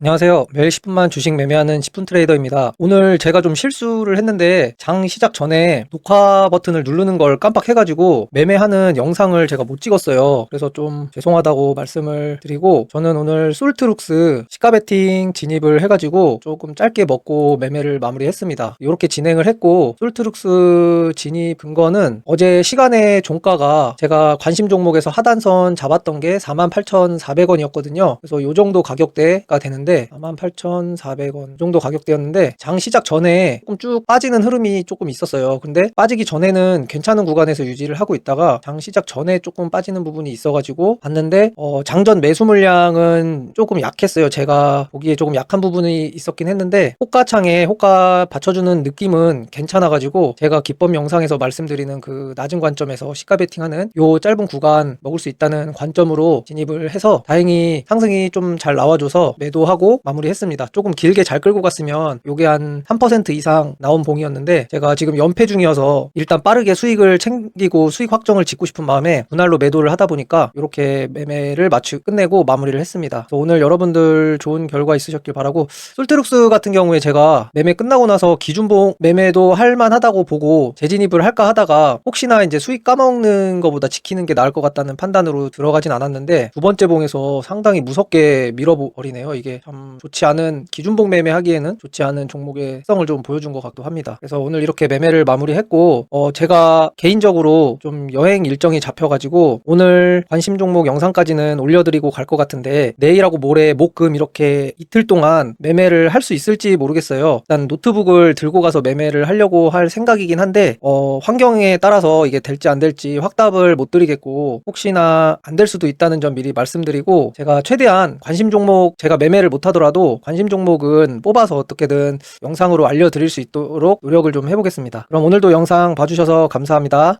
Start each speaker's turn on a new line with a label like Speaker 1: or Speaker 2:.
Speaker 1: 안녕하세요. 매일 10분만 주식 매매하는 10분 트레이더입니다. 오늘 제가 좀 실수를 했는데 장 시작 전에 녹화 버튼을 누르는 걸 깜빡해가지고 매매하는 영상을 제가 못 찍었어요. 그래서 좀 죄송하다고 말씀을 드리고 저는 오늘 솔트룩스 시가 베팅 진입을 해가지고 조금 짧게 먹고 매매를 마무리했습니다. 이렇게 진행을 했고 솔트룩스 진입 근거는 어제 시간에 종가가 제가 관심 종목에서 하단선 잡았던 게 48,400원이었거든요. 그래서 이 정도 가격대가 되는데 48,400원 정도 가격대였는데 장 시작 전에 조금 쭉 빠지는 흐름이 조금 있었어요. 근데 빠지기 전에는 괜찮은 구간에서 유지를 하고 있다가 장 시작 전에 조금 빠지는 부분이 있어가지고 봤는데 어, 장전 매수 물량은 조금 약했어요. 제가 보기에 조금 약한 부분이 있었긴 했는데 호가창에 호가 받쳐주는 느낌은 괜찮아가지고 제가 기법 영상에서 말씀드리는 그 낮은 관점에서 시가 베팅하는 요 짧은 구간 먹을 수 있다는 관점으로 진입을 해서 다행히 상승이 좀 잘 나와줘서 매도하고 마무리했습니다. 조금 길게 잘 끌고 갔으면 요게 한 3% 이상 나온 봉이었는데 제가 지금 연패 중이어서 일단 빠르게 수익을 챙기고 수익 확정을 짓고 싶은 마음에 분할로 매도를 하다 보니까 이렇게 매매를 마치 끝내고 마무리를 했습니다. 오늘 여러분들 좋은 결과 있으셨길 바라고 솔트룩스 같은 경우에 제가 매매 끝나고 나서 기준봉 매매도 할만하다고 보고 재진입을 할까 하다가 혹시나 이제 수익 까먹는 것보다 지키는 게 나을 것 같다는 판단으로 들어가진 않았는데 두 번째 봉에서 상당히 무섭게 밀어버리네요. 이게 참 좋지 않은 기준봉 매매하기에는 좋지 않은 종목의 성을 좀 보여준 것 같기도 합니다. 그래서 오늘 이렇게 매매를 마무리했고 어 제가 개인적으로 좀 여행 일정이 잡혀가지고 오늘 관심 종목 영상까지는 올려드리고 갈 것 같은데 내일하고 모레 목금 이렇게 이틀 동안 매매를 할 수 있을지 모르겠어요. 일단 노트북을 들고 가서 매매를 하려고 할 생각이긴 한데 어 환경에 따라서 이게 될지 안 될지 확답을 못 드리겠고 혹시나 안 될 수도 있다는 점 미리 말씀드리고 제가 최대한 관심 종목 제가 매매를 못 하더라도 관심 종목은 뽑아서 어떻게든 영상으로 알려드릴 수 있도록 노력을 좀 해보겠습니다. 그럼 오늘도 영상 봐주셔서 감사합니다.